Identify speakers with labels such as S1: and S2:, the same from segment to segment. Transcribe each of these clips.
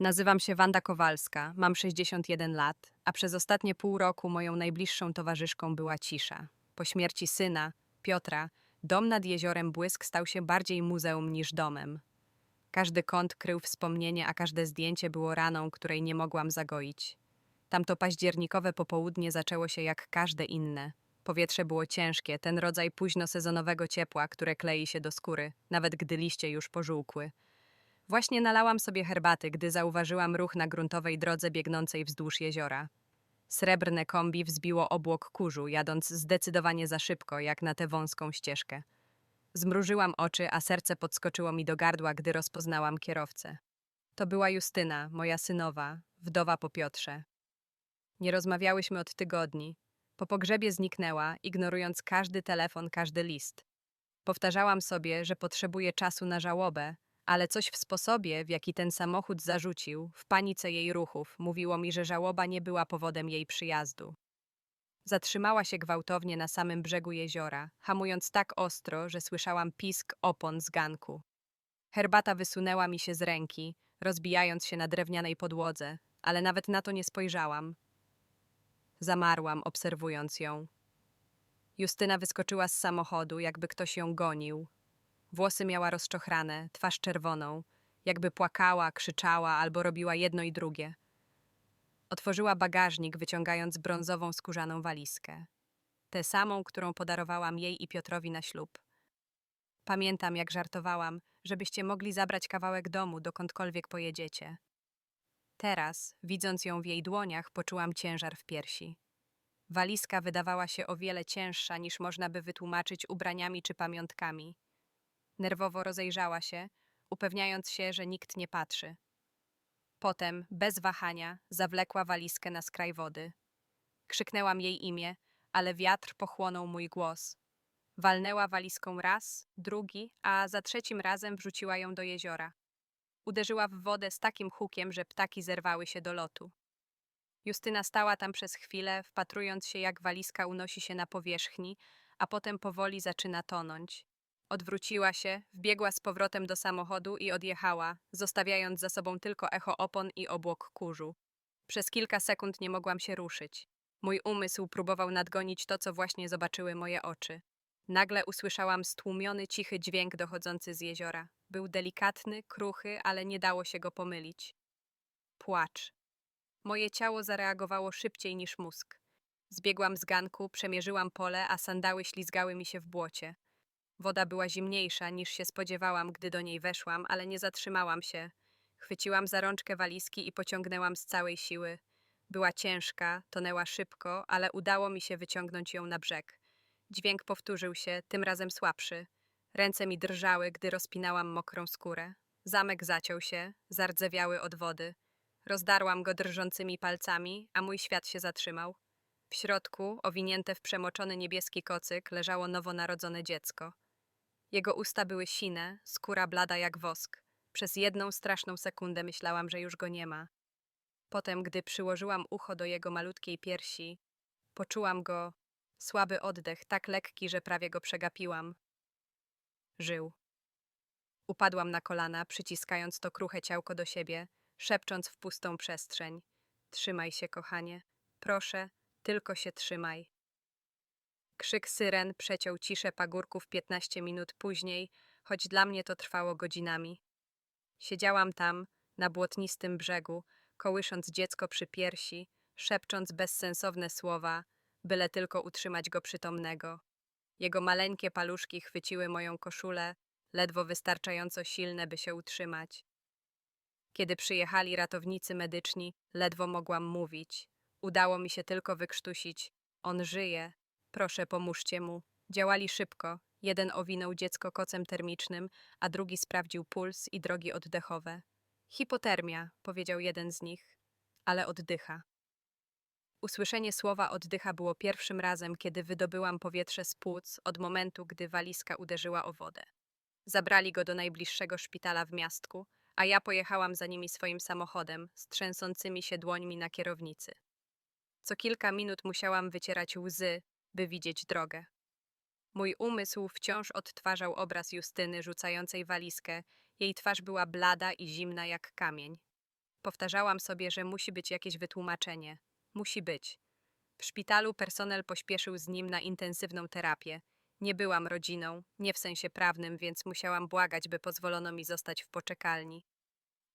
S1: Nazywam się Wanda Kowalska, mam 61 lat, a przez ostatnie pół roku moją najbliższą towarzyszką była cisza. Po śmierci syna, Piotra, dom nad jeziorem Błysk stał się bardziej muzeum niż domem. Każdy kąt krył wspomnienie, a każde zdjęcie było raną, której nie mogłam zagoić. Tamto październikowe popołudnie zaczęło się jak każde inne. Powietrze było ciężkie, ten rodzaj późnosezonowego ciepła, które klei się do skóry, nawet gdy liście już pożółkły. Właśnie nalałam sobie herbaty, gdy zauważyłam ruch na gruntowej drodze biegnącej wzdłuż jeziora. Srebrne kombi wzbiło obłok kurzu, jadąc zdecydowanie za szybko, jak na tę wąską ścieżkę. Zmrużyłam oczy, a serce podskoczyło mi do gardła, gdy rozpoznałam kierowcę. To była Justyna, moja synowa, wdowa po Piotrze. Nie rozmawiałyśmy od tygodni. Po pogrzebie zniknęła, ignorując każdy telefon, każdy list. Powtarzałam sobie, że potrzebuję czasu na żałobę, ale coś w sposobie, w jaki ten samochód zarzucił, w panice jej ruchów, mówiło mi, że żałoba nie była powodem jej przyjazdu. Zatrzymała się gwałtownie na samym brzegu jeziora, hamując tak ostro, że słyszałam pisk opon z ganku. Herbata wysunęła mi się z ręki, rozbijając się na drewnianej podłodze, ale nawet na to nie spojrzałam. Zamarłam, obserwując ją. Justyna wyskoczyła z samochodu, jakby ktoś ją gonił. Włosy miała rozczochrane, twarz czerwoną, jakby płakała, krzyczała albo robiła jedno i drugie. Otworzyła bagażnik, wyciągając brązową skórzaną walizkę. Tę samą, którą podarowałam jej i Piotrowi na ślub. Pamiętam, jak żartowałam, żebyście mogli zabrać kawałek domu, dokądkolwiek pojedziecie. Teraz, widząc ją w jej dłoniach, poczułam ciężar w piersi. Walizka wydawała się o wiele cięższa, niż można by wytłumaczyć ubraniami czy pamiątkami. Nerwowo rozejrzała się, upewniając się, że nikt nie patrzy. Potem, bez wahania, zawlekła walizkę na skraj wody. Krzyknęłam jej imię, ale wiatr pochłonął mój głos. Walnęła walizką raz, drugi, a za trzecim razem wrzuciła ją do jeziora. Uderzyła w wodę z takim hukiem, że ptaki zerwały się do lotu. Justyna stała tam przez chwilę, wpatrując się, jak walizka unosi się na powierzchni, a potem powoli zaczyna tonąć. Odwróciła się, wbiegła z powrotem do samochodu i odjechała, zostawiając za sobą tylko echo opon i obłok kurzu. Przez kilka sekund nie mogłam się ruszyć. Mój umysł próbował nadgonić to, co właśnie zobaczyły moje oczy. Nagle usłyszałam stłumiony, cichy dźwięk dochodzący z jeziora. Był delikatny, kruchy, ale nie dało się go pomylić. Płacz. Moje ciało zareagowało szybciej niż mózg. Zbiegłam z ganku, przemierzyłam pole, a sandały ślizgały mi się w błocie. Woda była zimniejsza niż się spodziewałam, gdy do niej weszłam, ale nie zatrzymałam się. Chwyciłam za rączkę walizki i pociągnęłam z całej siły. Była ciężka, tonęła szybko, ale udało mi się wyciągnąć ją na brzeg. Dźwięk powtórzył się, tym razem słabszy. Ręce mi drżały, gdy rozpinałam mokrą skórę. Zamek zaciął się, zardzewiały od wody. Rozdarłam go drżącymi palcami, a mój świat się zatrzymał. W środku, owinięte w przemoczony niebieski kocyk, leżało nowonarodzone dziecko. Jego usta były sine, skóra blada jak wosk. Przez jedną straszną sekundę myślałam, że już go nie ma. Potem, gdy przyłożyłam ucho do jego malutkiej piersi, poczułam go słaby oddech, tak lekki, że prawie go przegapiłam. Żył. Upadłam na kolana, przyciskając to kruche ciałko do siebie, szepcząc w pustą przestrzeń. Trzymaj się, kochanie. Proszę, tylko się trzymaj. Krzyk syren przeciął ciszę pagórków piętnaście minut później, choć dla mnie to trwało godzinami. Siedziałam tam, na błotnistym brzegu, kołysząc dziecko przy piersi, szepcząc bezsensowne słowa, byle tylko utrzymać go przytomnego. Jego maleńkie paluszki chwyciły moją koszulę, ledwo wystarczająco silne, by się utrzymać. Kiedy przyjechali ratownicy medyczni, ledwo mogłam mówić. Udało mi się tylko wykrztusić. On żyje. Proszę, pomóżcie mu. Działali szybko. Jeden owinął dziecko kocem termicznym, a drugi sprawdził puls i drogi oddechowe. Hipotermia, powiedział jeden z nich, ale oddycha. Usłyszenie słowa oddycha było pierwszym razem, kiedy wydobyłam powietrze z płuc od momentu, gdy walizka uderzyła o wodę. Zabrali go do najbliższego szpitala w miastku, a ja pojechałam za nimi swoim samochodem, z trzęsącymi się dłońmi na kierownicy. Co kilka minut musiałam wycierać łzy, by widzieć drogę. Mój umysł wciąż odtwarzał obraz Justyny rzucającej walizkę. Jej twarz była blada i zimna jak kamień. Powtarzałam sobie, że musi być jakieś wytłumaczenie. Musi być. W szpitalu personel pośpieszył z nim na intensywną terapię. Nie byłam rodziną, nie w sensie prawnym, więc musiałam błagać, by pozwolono mi zostać w poczekalni.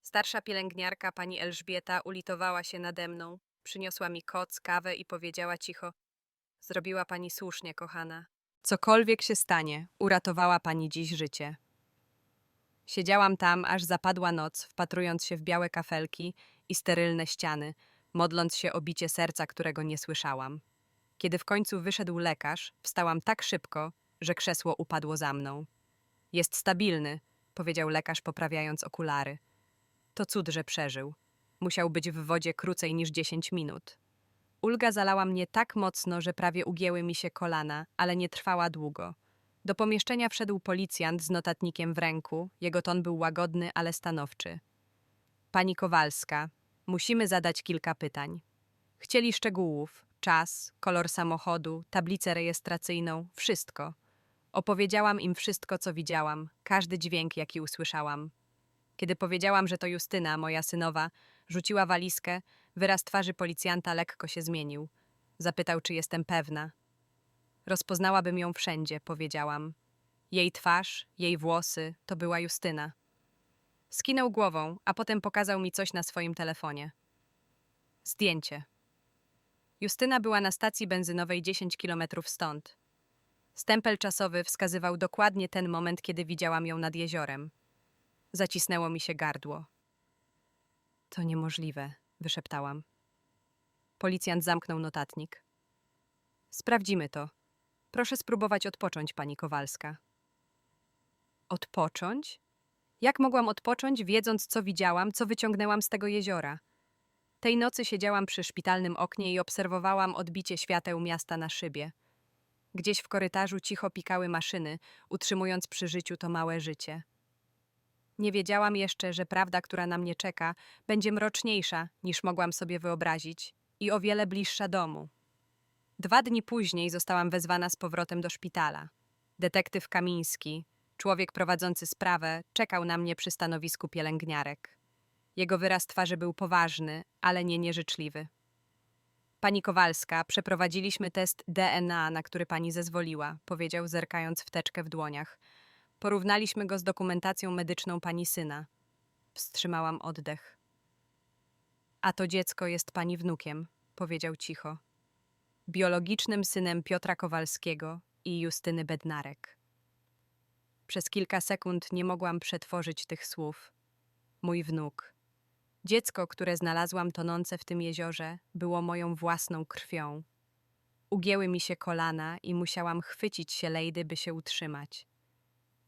S1: Starsza pielęgniarka, pani Elżbieta, ulitowała się nade mną, przyniosła mi koc, kawę i powiedziała cicho: Zrobiła pani słusznie, kochana. Cokolwiek się stanie, uratowała pani dziś życie. Siedziałam tam, aż zapadła noc, wpatrując się w białe kafelki i sterylne ściany, modląc się o bicie serca, którego nie słyszałam. Kiedy w końcu wyszedł lekarz, wstałam tak szybko, że krzesło upadło za mną. Jest stabilny, powiedział lekarz, poprawiając okulary. To cud, że przeżył. Musiał być w wodzie krócej niż 10 minut. Ulga zalała mnie tak mocno, że prawie ugięły mi się kolana, ale nie trwała długo. Do pomieszczenia wszedł policjant z notatnikiem w ręku. Jego ton był łagodny, ale stanowczy. Pani Kowalska, musimy zadać kilka pytań. Chcieli szczegółów, czas, kolor samochodu, tablicę rejestracyjną, wszystko. Opowiedziałam im wszystko, co widziałam, każdy dźwięk, jaki usłyszałam. Kiedy powiedziałam, że to Justyna, moja synowa, rzuciła walizkę, wyraz twarzy policjanta lekko się zmienił. Zapytał, czy jestem pewna. Rozpoznałabym ją wszędzie, powiedziałam. Jej twarz, jej włosy to była Justyna. Skinął głową, a potem pokazał mi coś na swoim telefonie. Zdjęcie. Justyna była na stacji benzynowej 10 kilometrów stąd. Stempel czasowy wskazywał dokładnie ten moment, kiedy widziałam ją nad jeziorem. Zacisnęło mi się gardło. To niemożliwe, wyszeptałam. Policjant zamknął notatnik. Sprawdzimy to. Proszę spróbować odpocząć, pani Kowalska. Odpocząć? Jak mogłam odpocząć, wiedząc, co widziałam, co wyciągnęłam z tego jeziora? Tej nocy siedziałam przy szpitalnym oknie i obserwowałam odbicie świateł miasta na szybie. Gdzieś w korytarzu cicho pikały maszyny, utrzymując przy życiu to małe życie. Nie wiedziałam jeszcze, że prawda, która na mnie czeka, będzie mroczniejsza niż mogłam sobie wyobrazić i o wiele bliższa domu. Dwa dni później zostałam wezwana z powrotem do szpitala. Detektyw Kamiński, człowiek prowadzący sprawę, czekał na mnie przy stanowisku pielęgniarek. Jego wyraz twarzy był poważny, ale nie nieżyczliwy. Pani Kowalska, przeprowadziliśmy test DNA, na który pani zezwoliła, powiedział, zerkając w teczkę w dłoniach. Porównaliśmy go z dokumentacją medyczną pani syna. Wstrzymałam oddech. A to dziecko jest pani wnukiem, powiedział cicho. Biologicznym synem Piotra Kowalskiego i Justyny Bednarek. Przez kilka sekund nie mogłam przetworzyć tych słów. Mój wnuk. Dziecko, które znalazłam tonące w tym jeziorze, było moją własną krwią. Ugięły mi się kolana i musiałam chwycić się Lejdy, by się utrzymać.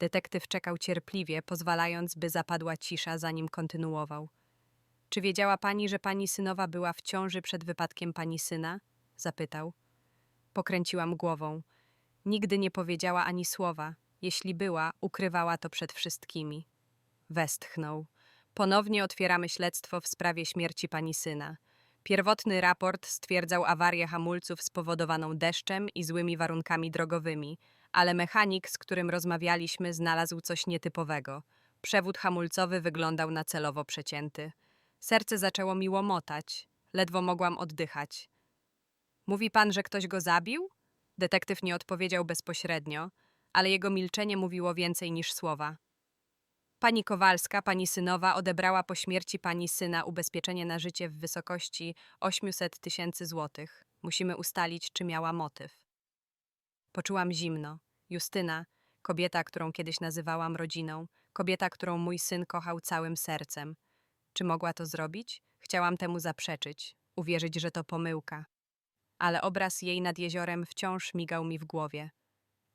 S1: Detektyw czekał cierpliwie, pozwalając, by zapadła cisza, zanim kontynuował. Czy wiedziała pani, że pani synowa była w ciąży przed wypadkiem pani syna? zapytał. Pokręciłam głową. Nigdy nie powiedziała ani słowa. Jeśli była, ukrywała to przed wszystkimi. Westchnął. Ponownie otwieramy śledztwo w sprawie śmierci pani syna. Pierwotny raport stwierdzał awarię hamulców spowodowaną deszczem i złymi warunkami drogowymi, ale mechanik, z którym rozmawialiśmy, znalazł coś nietypowego. Przewód hamulcowy wyglądał na celowo przecięty. Serce zaczęło mi łomotać. Ledwo mogłam oddychać. Mówi pan, że ktoś go zabił? Detektyw nie odpowiedział bezpośrednio, ale jego milczenie mówiło więcej niż słowa. Pani Kowalska, pani synowa, odebrała po śmierci pani syna ubezpieczenie na życie w wysokości 800 tysięcy złotych. Musimy ustalić, czy miała motyw. Poczułam zimno. Justyna, kobieta, którą kiedyś nazywałam rodziną, kobieta, którą mój syn kochał całym sercem. Czy mogła to zrobić? Chciałam temu zaprzeczyć, uwierzyć, że to pomyłka. Ale obraz jej nad jeziorem wciąż migał mi w głowie.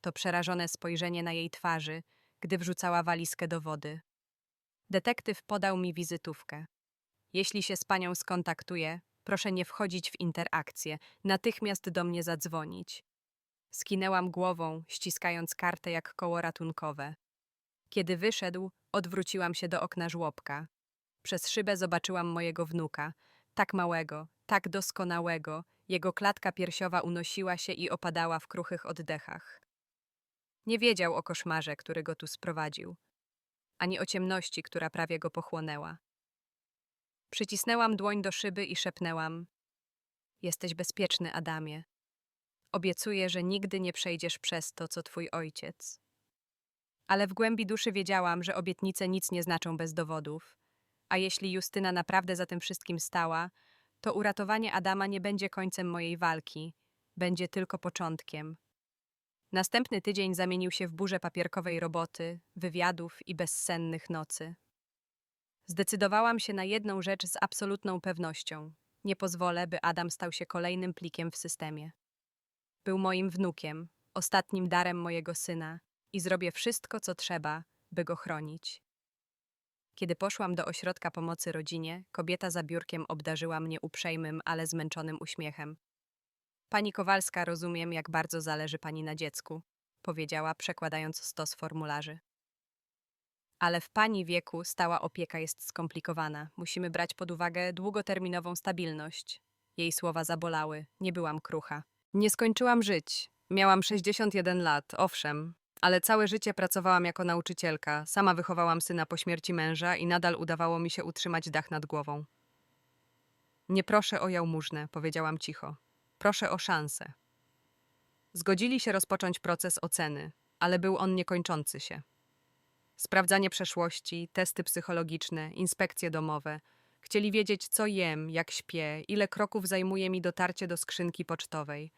S1: To przerażone spojrzenie na jej twarzy, gdy wrzucała walizkę do wody. Detektyw podał mi wizytówkę. Jeśli się z panią skontaktuję, proszę nie wchodzić w interakcję, natychmiast do mnie zadzwonić. Skinęłam głową, ściskając kartę jak koło ratunkowe. Kiedy wyszedł, odwróciłam się do okna żłobka. Przez szybę zobaczyłam mojego wnuka, tak małego, tak doskonałego, jego klatka piersiowa unosiła się i opadała w kruchych oddechach. Nie wiedział o koszmarze, który go tu sprowadził, ani o ciemności, która prawie go pochłonęła. Przycisnęłam dłoń do szyby i szepnęłam: Jesteś bezpieczny, Adamie. Obiecuję, że nigdy nie przejdziesz przez to, co twój ojciec. Ale w głębi duszy wiedziałam, że obietnice nic nie znaczą bez dowodów. A jeśli Justyna naprawdę za tym wszystkim stała, to uratowanie Adama nie będzie końcem mojej walki, będzie tylko początkiem. Następny tydzień zamienił się w burzę papierkowej roboty, wywiadów i bezsennych nocy. Zdecydowałam się na jedną rzecz z absolutną pewnością. Nie pozwolę, by Adam stał się kolejnym plikiem w systemie. Był moim wnukiem, ostatnim darem mojego syna i zrobię wszystko, co trzeba, by go chronić. Kiedy poszłam do ośrodka pomocy rodzinie, kobieta za biurkiem obdarzyła mnie uprzejmym, ale zmęczonym uśmiechem. Pani Kowalska, rozumiem, jak bardzo zależy pani na dziecku, powiedziała, przekładając stos formularzy. Ale w pani wieku stała opieka jest skomplikowana. Musimy brać pod uwagę długoterminową stabilność. Jej słowa zabolały, nie byłam krucha. Nie skończyłam żyć. Miałam 61 lat, owszem, ale całe życie pracowałam jako nauczycielka, sama wychowałam syna po śmierci męża i nadal udawało mi się utrzymać dach nad głową. Nie proszę o jałmużnę, powiedziałam cicho. Proszę o szansę. Zgodzili się rozpocząć proces oceny, ale był on niekończący się. Sprawdzanie przeszłości, testy psychologiczne, inspekcje domowe. Chcieli wiedzieć, co jem, jak śpię, ile kroków zajmuje mi dotarcie do skrzynki pocztowej.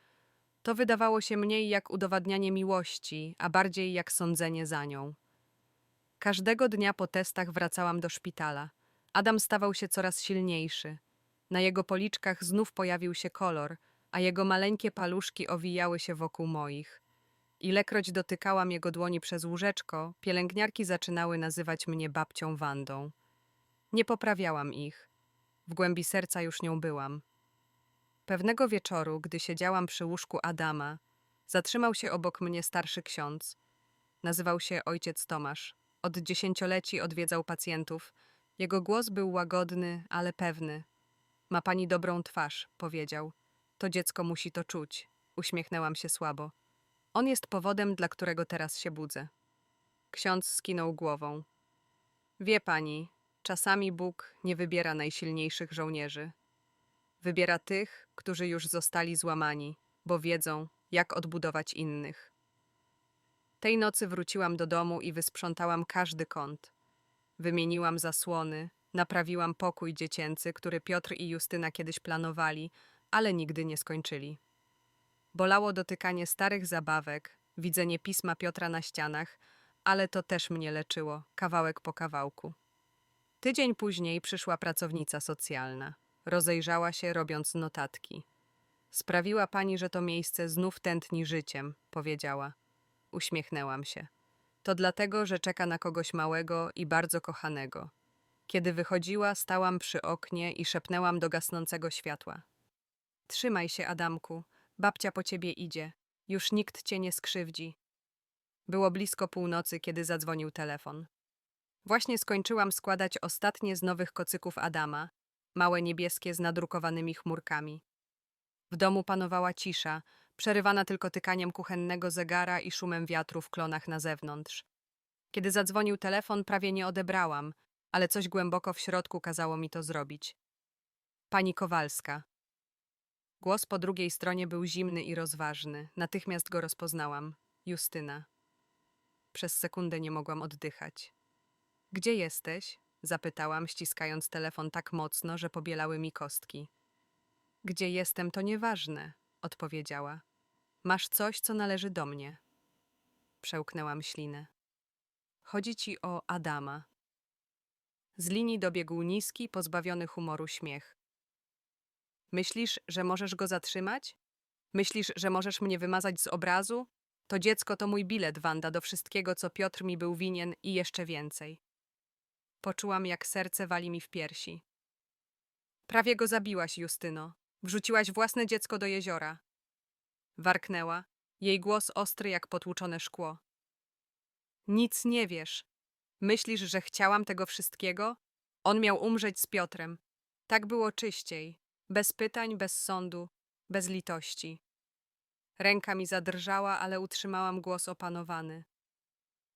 S1: To wydawało się mniej jak udowadnianie miłości, a bardziej jak sądzenie za nią. Każdego dnia po testach wracałam do szpitala. Adam stawał się coraz silniejszy. Na jego policzkach znów pojawił się kolor, a jego maleńkie paluszki owijały się wokół moich. Ilekroć dotykałam jego dłoni przez łóżeczko, pielęgniarki zaczynały nazywać mnie babcią Wandą. Nie poprawiałam ich. W głębi serca już nią byłam. Pewnego wieczoru, gdy siedziałam przy łóżku Adama, zatrzymał się obok mnie starszy ksiądz. Nazywał się ojciec Tomasz. Od dziesięcioleci odwiedzał pacjentów. Jego głos był łagodny, ale pewny. Ma pani dobrą twarz, powiedział. To dziecko musi to czuć. Uśmiechnęłam się słabo. On jest powodem, dla którego teraz się budzę. Ksiądz skinął głową. Wie pani, czasami Bóg nie wybiera najsilniejszych żołnierzy. Wybiera tych, którzy już zostali złamani, bo wiedzą, jak odbudować innych. Tej nocy wróciłam do domu i wysprzątałam każdy kąt. Wymieniłam zasłony, naprawiłam pokój dziecięcy, który Piotr i Justyna kiedyś planowali, ale nigdy nie skończyli. Bolało dotykanie starych zabawek, widzenie pisma Piotra na ścianach, ale to też mnie leczyło, kawałek po kawałku. Tydzień później przyszła pracownica socjalna. Rozejrzała się, robiąc notatki. Sprawiła pani, że to miejsce znów tętni życiem, powiedziała. Uśmiechnęłam się. To dlatego, że czeka na kogoś małego i bardzo kochanego. Kiedy wychodziła, stałam przy oknie i szepnęłam do gasnącego światła. Trzymaj się, Adamku, babcia po ciebie idzie. Już nikt cię nie skrzywdzi. Było blisko północy, kiedy zadzwonił telefon. Właśnie skończyłam składać ostatnie z nowych kocyków Adama, małe niebieskie z nadrukowanymi chmurkami. W domu panowała cisza, przerywana tylko tykaniem kuchennego zegara i szumem wiatru w klonach na zewnątrz. Kiedy zadzwonił telefon, prawie nie odebrałam, ale coś głęboko w środku kazało mi to zrobić. Pani Kowalska. Głos po drugiej stronie był zimny i rozważny. Natychmiast go rozpoznałam. Justyna. Przez sekundę nie mogłam oddychać. Gdzie jesteś? Zapytałam, ściskając telefon tak mocno, że pobielały mi kostki. Gdzie jestem, to nieważne, odpowiedziała. Masz coś, co należy do mnie. Przełknęłam ślinę. Chodzi ci o Adama. Z linii dobiegł niski, pozbawiony humoru śmiech. Myślisz, że możesz go zatrzymać? Myślisz, że możesz mnie wymazać z obrazu? To dziecko to mój bilet, Wanda, do wszystkiego, co Piotr mi był winien i jeszcze więcej. Poczułam, jak serce wali mi w piersi. Prawie go zabiłaś, Justyno. Wrzuciłaś własne dziecko do jeziora. Warknęła, jej głos ostry jak potłuczone szkło. Nic nie wiesz. Myślisz, że chciałam tego wszystkiego? On miał umrzeć z Piotrem. Tak było czyściej. Bez pytań, bez sądu, bez litości. Ręka mi zadrżała, ale utrzymałam głos opanowany.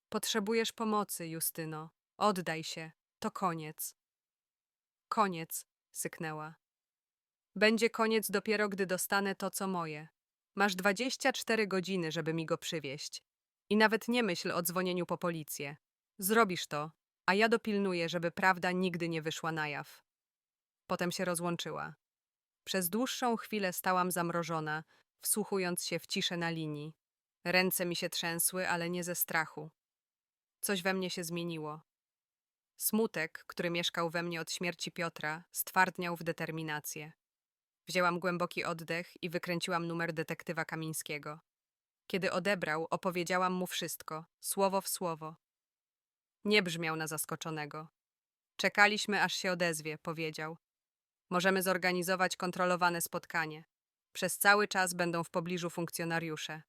S1: Potrzebujesz pomocy, Justyno. Oddaj się. To koniec. Koniec, syknęła. Będzie koniec dopiero, gdy dostanę to, co moje. Masz 24 godziny, żeby mi go przywieźć. I nawet nie myśl o dzwonieniu po policję. Zrobisz to, a ja dopilnuję, żeby prawda nigdy nie wyszła na jaw. Potem się rozłączyła. Przez dłuższą chwilę stałam zamrożona, wsłuchując się w ciszę na linii. Ręce mi się trzęsły, ale nie ze strachu. Coś we mnie się zmieniło. Smutek, który mieszkał we mnie od śmierci Piotra, stwardniał w determinację. Wzięłam głęboki oddech i wykręciłam numer detektywa Kamińskiego. Kiedy odebrał, opowiedziałam mu wszystko, słowo w słowo. Nie brzmiał na zaskoczonego. Czekaliśmy, aż się odezwie, powiedział. Możemy zorganizować kontrolowane spotkanie. Przez cały czas będą w pobliżu funkcjonariusze.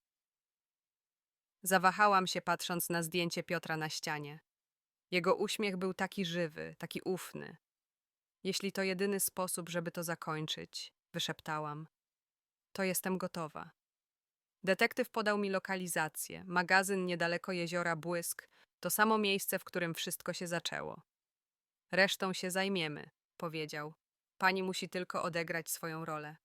S1: Zawahałam się, patrząc na zdjęcie Piotra na ścianie. Jego uśmiech był taki żywy, taki ufny. Jeśli to jedyny sposób, żeby to zakończyć, wyszeptałam, to jestem gotowa. Detektyw podał mi lokalizację. Magazyn niedaleko jeziora Błysk to samo miejsce, w którym wszystko się zaczęło. Resztą się zajmiemy, powiedział. Pani musi tylko odegrać swoją rolę.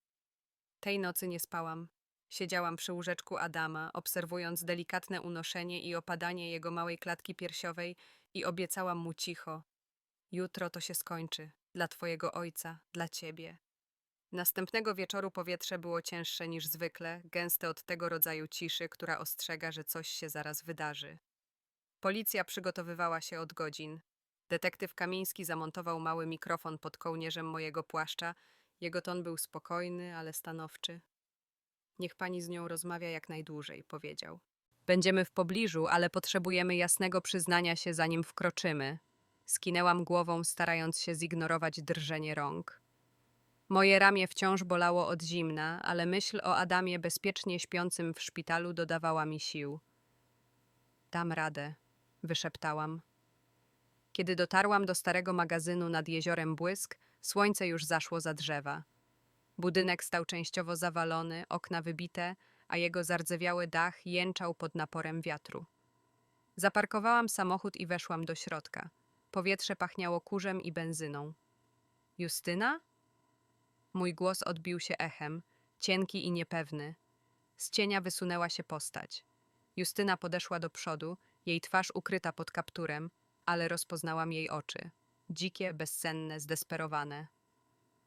S1: Tej nocy nie spałam. Siedziałam przy łóżeczku Adama, obserwując delikatne unoszenie i opadanie jego małej klatki piersiowej i obiecałam mu cicho. Jutro to się skończy. Dla twojego ojca, dla ciebie. Następnego wieczoru powietrze było cięższe niż zwykle, gęste od tego rodzaju ciszy, która ostrzega, że coś się zaraz wydarzy. Policja przygotowywała się od godzin. Detektyw Kamiński zamontował mały mikrofon pod kołnierzem mojego płaszcza. Jego ton był spokojny, ale stanowczy. Niech pani z nią rozmawia jak najdłużej, powiedział. Będziemy w pobliżu, ale potrzebujemy jasnego przyznania się, zanim wkroczymy. Skinęłam głową, starając się zignorować drżenie rąk. Moje ramię wciąż bolało od zimna, ale myśl o Adamie bezpiecznie śpiącym w szpitalu dodawała mi sił. Dam radę, wyszeptałam. Kiedy dotarłam do starego magazynu nad jeziorem Błysk, słońce już zaszło za drzewa. Budynek stał częściowo zawalony, okna wybite, a jego zardzewiały dach jęczał pod naporem wiatru. Zaparkowałam samochód i weszłam do środka. Powietrze pachniało kurzem i benzyną. Justyna? Mój głos odbił się echem, cienki i niepewny. Z cienia wysunęła się postać. Justyna podeszła do przodu, jej twarz ukryta pod kapturem, ale rozpoznałam jej oczy. Dzikie, bezsenne, zdesperowane.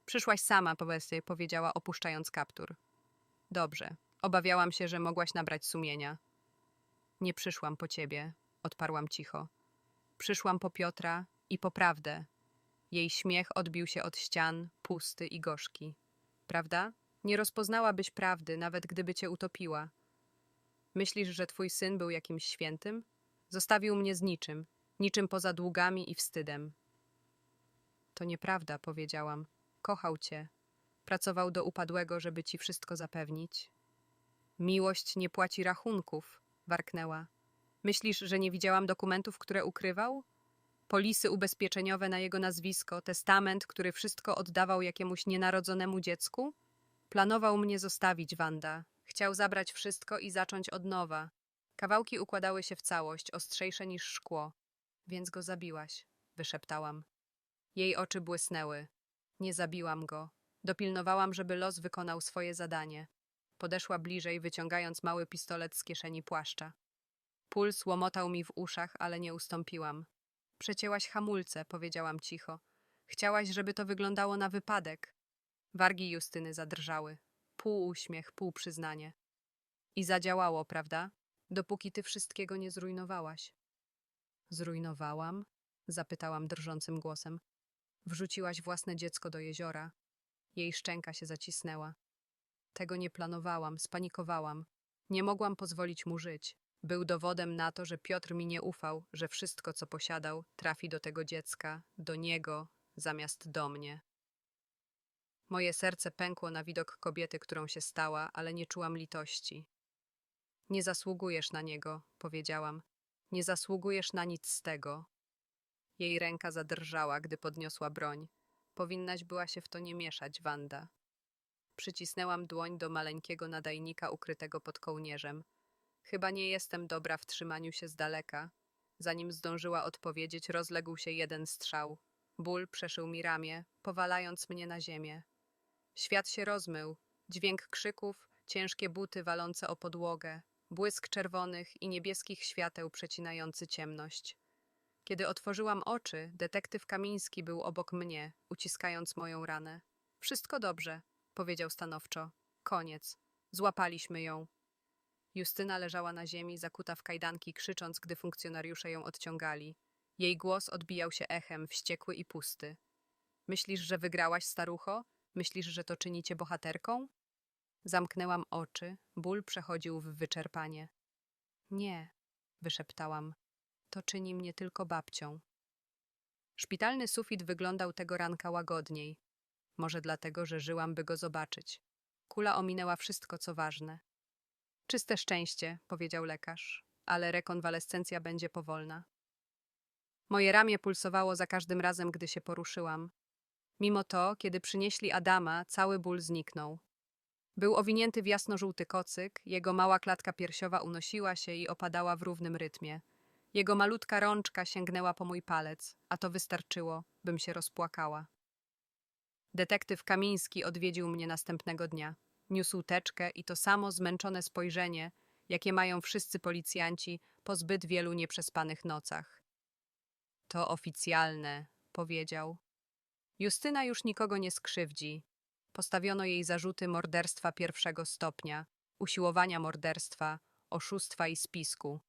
S1: Przyszłaś sama, powiedzmy, powiedziała, opuszczając kaptur. Dobrze. Obawiałam się, że mogłaś nabrać sumienia. Nie przyszłam po ciebie, odparłam cicho. Przyszłam po Piotra i po prawdę. Jej śmiech odbił się od ścian, pusty i gorzki. Prawda? Nie rozpoznałabyś prawdy, nawet gdyby cię utopiła. Myślisz, że twój syn był jakimś świętym? Zostawił mnie z niczym, niczym poza długami i wstydem. To nieprawda, powiedziałam. Kochał cię. Pracował do upadłego, żeby ci wszystko zapewnić. Miłość nie płaci rachunków, warknęła. Myślisz, że nie widziałam dokumentów, które ukrywał? Polisy ubezpieczeniowe na jego nazwisko, testament, który wszystko oddawał jakiemuś nienarodzonemu dziecku? Planował mnie zostawić, Wanda. Chciał zabrać wszystko i zacząć od nowa. Kawałki układały się w całość, ostrzejsze niż szkło. Więc go zabiłaś, wyszeptałam. Jej oczy błysnęły. Nie zabiłam go. Dopilnowałam, żeby los wykonał swoje zadanie. Podeszła bliżej, wyciągając mały pistolet z kieszeni płaszcza. Puls łomotał mi w uszach, ale nie ustąpiłam. Przecięłaś hamulce, powiedziałam cicho. Chciałaś, żeby to wyglądało na wypadek. Wargi Justyny zadrżały. Pół uśmiech, pół przyznanie. I zadziałało, prawda? Dopóki ty wszystkiego nie zrujnowałaś. Zrujnowałam? Zapytałam drżącym głosem. Wrzuciłaś własne dziecko do jeziora. Jej szczęka się zacisnęła. Tego nie planowałam, spanikowałam. Nie mogłam pozwolić mu żyć. Był dowodem na to, że Piotr mi nie ufał, że wszystko, co posiadał, trafi do tego dziecka, do niego, zamiast do mnie. Moje serce pękło na widok kobiety, którą się stała, ale nie czułam litości. Nie zasługujesz na niego, powiedziałam. Nie zasługujesz na nic z tego. Jej ręka zadrżała, gdy podniosła broń. Powinnaś była się w to nie mieszać, Wanda. Przycisnęłam dłoń do maleńkiego nadajnika ukrytego pod kołnierzem. Chyba nie jestem dobra w trzymaniu się z daleka. Zanim zdążyła odpowiedzieć, rozległ się jeden strzał. Ból przeszył mi ramię, powalając mnie na ziemię. Świat się rozmył. Dźwięk krzyków, ciężkie buty walące o podłogę, błysk czerwonych i niebieskich świateł przecinający ciemność. Kiedy otworzyłam oczy, detektyw Kamiński był obok mnie, uciskając moją ranę. Wszystko dobrze, powiedział stanowczo. Koniec. Złapaliśmy ją. Justyna leżała na ziemi, zakuta w kajdanki, krzycząc, gdy funkcjonariusze ją odciągali. Jej głos odbijał się echem, wściekły i pusty. Myślisz, że wygrałaś, starucho? Myślisz, że to czyni cię bohaterką? Zamknęłam oczy, ból przechodził w wyczerpanie. Nie, wyszeptałam. To czyni mnie tylko babcią. Szpitalny sufit wyglądał tego ranka łagodniej. Może dlatego, że żyłam, by go zobaczyć. Kula ominęła wszystko, co ważne. Czyste szczęście, powiedział lekarz, ale rekonwalescencja będzie powolna. Moje ramię pulsowało za każdym razem, gdy się poruszyłam. Mimo to, kiedy przynieśli Adama, cały ból zniknął. Był owinięty w jasno-żółty kocyk, jego mała klatka piersiowa unosiła się i opadała w równym rytmie. Jego malutka rączka sięgnęła po mój palec, a to wystarczyło, bym się rozpłakała. Detektyw Kamiński odwiedził mnie następnego dnia. Niósł teczkę i to samo zmęczone spojrzenie, jakie mają wszyscy policjanci po zbyt wielu nieprzespanych nocach. To oficjalne, powiedział. Justyna już nikogo nie skrzywdzi. Postawiono jej zarzuty morderstwa pierwszego stopnia, usiłowania morderstwa, oszustwa i spisku.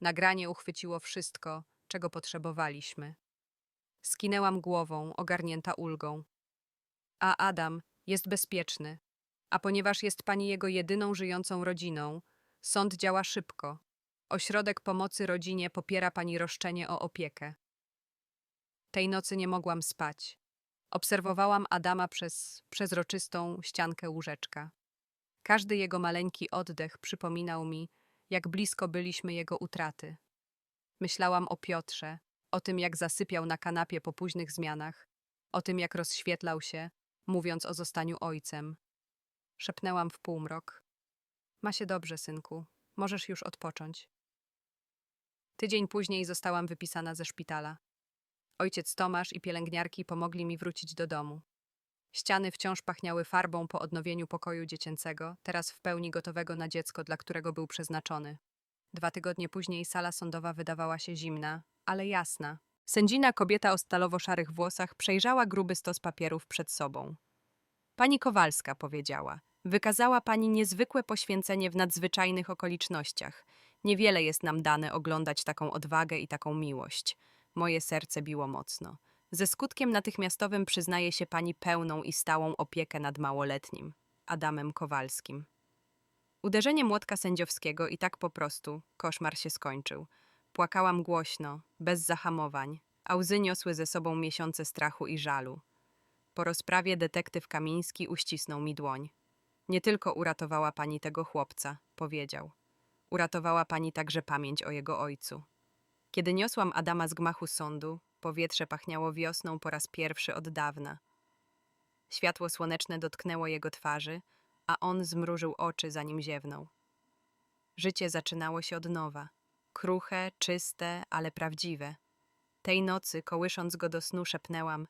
S1: Nagranie uchwyciło wszystko, czego potrzebowaliśmy. Skinęłam głową, ogarnięta ulgą. A Adam jest bezpieczny. A ponieważ jest pani jego jedyną żyjącą rodziną, sąd działa szybko. Ośrodek pomocy rodzinie popiera pani roszczenie o opiekę. Tej nocy nie mogłam spać. Obserwowałam Adama przez przezroczystą ściankę łóżeczka. Każdy jego maleńki oddech przypominał mi, jak blisko byliśmy jego utraty. Myślałam o Piotrze, o tym, jak zasypiał na kanapie po późnych zmianach, o tym, jak rozświetlał się, mówiąc o zostaniu ojcem. Szepnęłam w półmrok. Ma się dobrze, synku. Możesz już odpocząć. Tydzień później zostałam wypisana ze szpitala. Ojciec Tomasz i pielęgniarki pomogli mi wrócić do domu. Ściany wciąż pachniały farbą po odnowieniu pokoju dziecięcego, teraz w pełni gotowego na dziecko, dla którego był przeznaczony. Dwa tygodnie później sala sądowa wydawała się zimna, ale jasna. Sędzina kobieta o stalowo-szarych włosach przejrzała gruby stos papierów przed sobą. Pani Kowalska powiedziała: Wykazała pani niezwykłe poświęcenie w nadzwyczajnych okolicznościach. Niewiele jest nam dane oglądać taką odwagę i taką miłość. Moje serce biło mocno. Ze skutkiem natychmiastowym przyznaje się pani pełną i stałą opiekę nad małoletnim, Adamem Kowalskim. Uderzenie młotka sędziowskiego i tak po prostu koszmar się skończył. Płakałam głośno, bez zahamowań, a łzy niosły ze sobą miesiące strachu i żalu. Po rozprawie detektyw Kamiński uścisnął mi dłoń. Nie tylko uratowała pani tego chłopca, powiedział. Uratowała pani także pamięć o jego ojcu. Kiedy niosłam Adama z gmachu sądu, powietrze pachniało wiosną po raz pierwszy od dawna. Światło słoneczne dotknęło jego twarzy, a on zmrużył oczy, zanim ziewnął. Życie zaczynało się od nowa. Kruche, czyste, ale prawdziwe. Tej nocy, kołysząc go do snu, szepnęłam: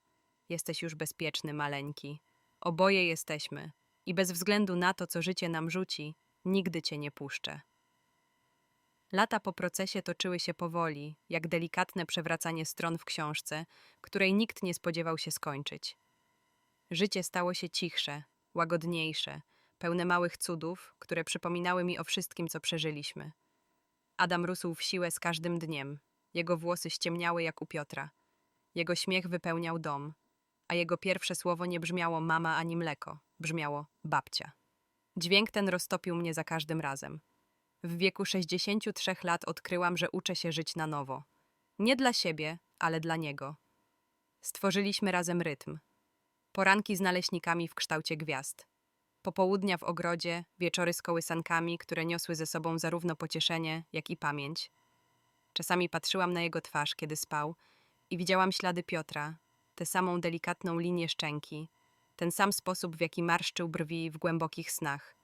S1: Jesteś już bezpieczny, maleńki. Oboje jesteśmy. I bez względu na to, co życie nam rzuci, nigdy cię nie puszczę. Lata po procesie toczyły się powoli, jak delikatne przewracanie stron w książce, której nikt nie spodziewał się skończyć. Życie stało się cichsze, łagodniejsze, pełne małych cudów, które przypominały mi o wszystkim, co przeżyliśmy. Adam rósł w siłę z każdym dniem. Jego włosy ściemniały jak u Piotra. Jego śmiech wypełniał dom, a jego pierwsze słowo nie brzmiało mama ani mleko, brzmiało babcia. Dźwięk ten roztopił mnie za każdym razem. W wieku 63 lat odkryłam, że uczę się żyć na nowo. Nie dla siebie, ale dla niego. Stworzyliśmy razem rytm. Poranki z naleśnikami w kształcie gwiazd. Popołudnia w ogrodzie, wieczory z kołysankami, które niosły ze sobą zarówno pocieszenie, jak i pamięć. Czasami patrzyłam na jego twarz, kiedy spał, i widziałam ślady Piotra, tę samą delikatną linię szczęki, ten sam sposób, w jaki marszczył brwi w głębokich snach.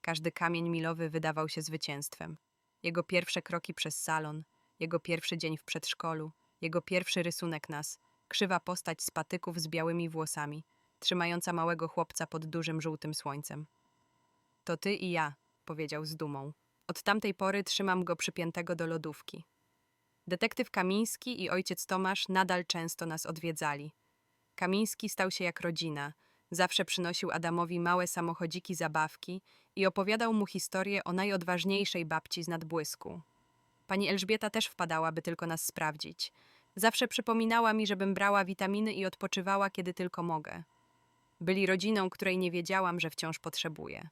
S1: Każdy kamień milowy wydawał się zwycięstwem. Jego pierwsze kroki przez salon, jego pierwszy dzień w przedszkolu, jego pierwszy rysunek nas, krzywa postać z patyków z białymi włosami, trzymająca małego chłopca pod dużym żółtym słońcem. To ty i ja, powiedział z dumą. Od tamtej pory trzymam go przypiętego do lodówki. Detektyw Kamiński i ojciec Tomasz nadal często nas odwiedzali. Kamiński stał się jak rodzina. Zawsze przynosił Adamowi małe samochodziki zabawki i opowiadał mu historię o najodważniejszej babci z nadbłysku. Pani Elżbieta też wpadała, by tylko nas sprawdzić. Zawsze przypominała mi, żebym brała witaminy i odpoczywała, kiedy tylko mogę. Byli rodziną, której nie wiedziałam, że wciąż potrzebuję.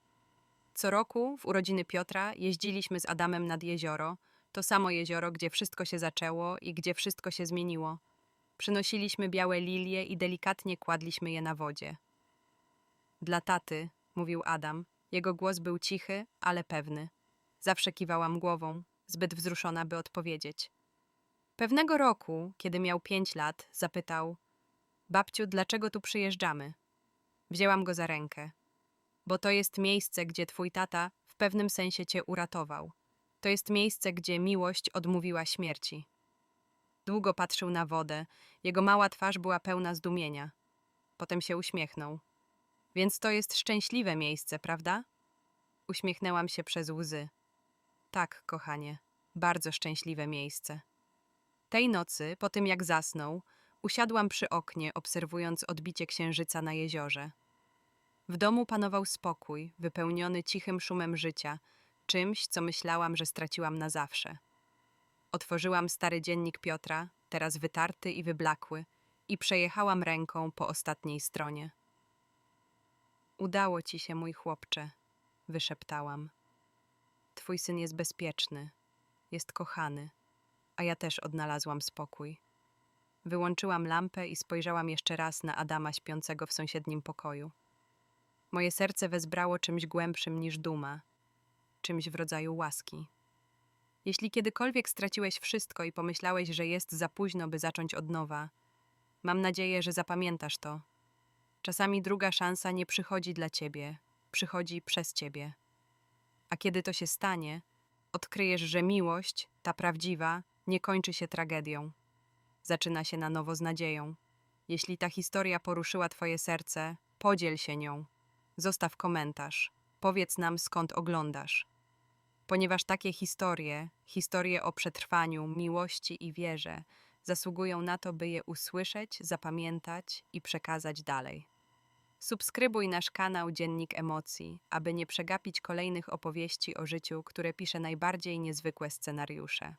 S1: Co roku, w urodziny Piotra, jeździliśmy z Adamem nad jezioro, to samo jezioro, gdzie wszystko się zaczęło i gdzie wszystko się zmieniło. Przynosiliśmy białe lilie i delikatnie kładliśmy je na wodzie. Dla taty, mówił Adam, jego głos był cichy, ale pewny. Zawsze kiwałam głową, zbyt wzruszona, by odpowiedzieć. Pewnego roku, kiedy miał pięć lat, zapytał: Babciu, dlaczego tu przyjeżdżamy? Wzięłam go za rękę. Bo to jest miejsce, gdzie twój tata w pewnym sensie cię uratował. To jest miejsce, gdzie miłość odmówiła śmierci. Długo patrzył na wodę, jego mała twarz była pełna zdumienia. Potem się uśmiechnął. Więc to jest szczęśliwe miejsce, prawda? Uśmiechnęłam się przez łzy. Tak, kochanie, bardzo szczęśliwe miejsce. Tej nocy, po tym jak zasnął, usiadłam przy oknie, obserwując odbicie księżyca na jeziorze. W domu panował spokój, wypełniony cichym szumem życia, czymś, co myślałam, że straciłam na zawsze. Otworzyłam stary dziennik Piotra, teraz wytarty i wyblakły, i przejechałam ręką po ostatniej stronie. Udało ci się, mój chłopcze, wyszeptałam. Twój syn jest bezpieczny, jest kochany, a ja też odnalazłam spokój. Wyłączyłam lampę i spojrzałam jeszcze raz na Adama śpiącego w sąsiednim pokoju. Moje serce wezbrało czymś głębszym niż duma, czymś w rodzaju łaski. Jeśli kiedykolwiek straciłeś wszystko i pomyślałeś, że jest za późno, by zacząć od nowa, mam nadzieję, że zapamiętasz to. Czasami druga szansa nie przychodzi dla ciebie, przychodzi przez ciebie. A kiedy to się stanie, odkryjesz, że miłość, ta prawdziwa, nie kończy się tragedią. Zaczyna się na nowo z nadzieją. Jeśli ta historia poruszyła Twoje serce, podziel się nią. Zostaw komentarz. Powiedz nam, skąd oglądasz. Ponieważ takie historie, historie o przetrwaniu, miłości i wierze, zasługują na to, by je usłyszeć, zapamiętać i przekazać dalej. Subskrybuj nasz kanał Dziennik Emocji, aby nie przegapić kolejnych opowieści o życiu, które pisze najbardziej niezwykłe scenariusze.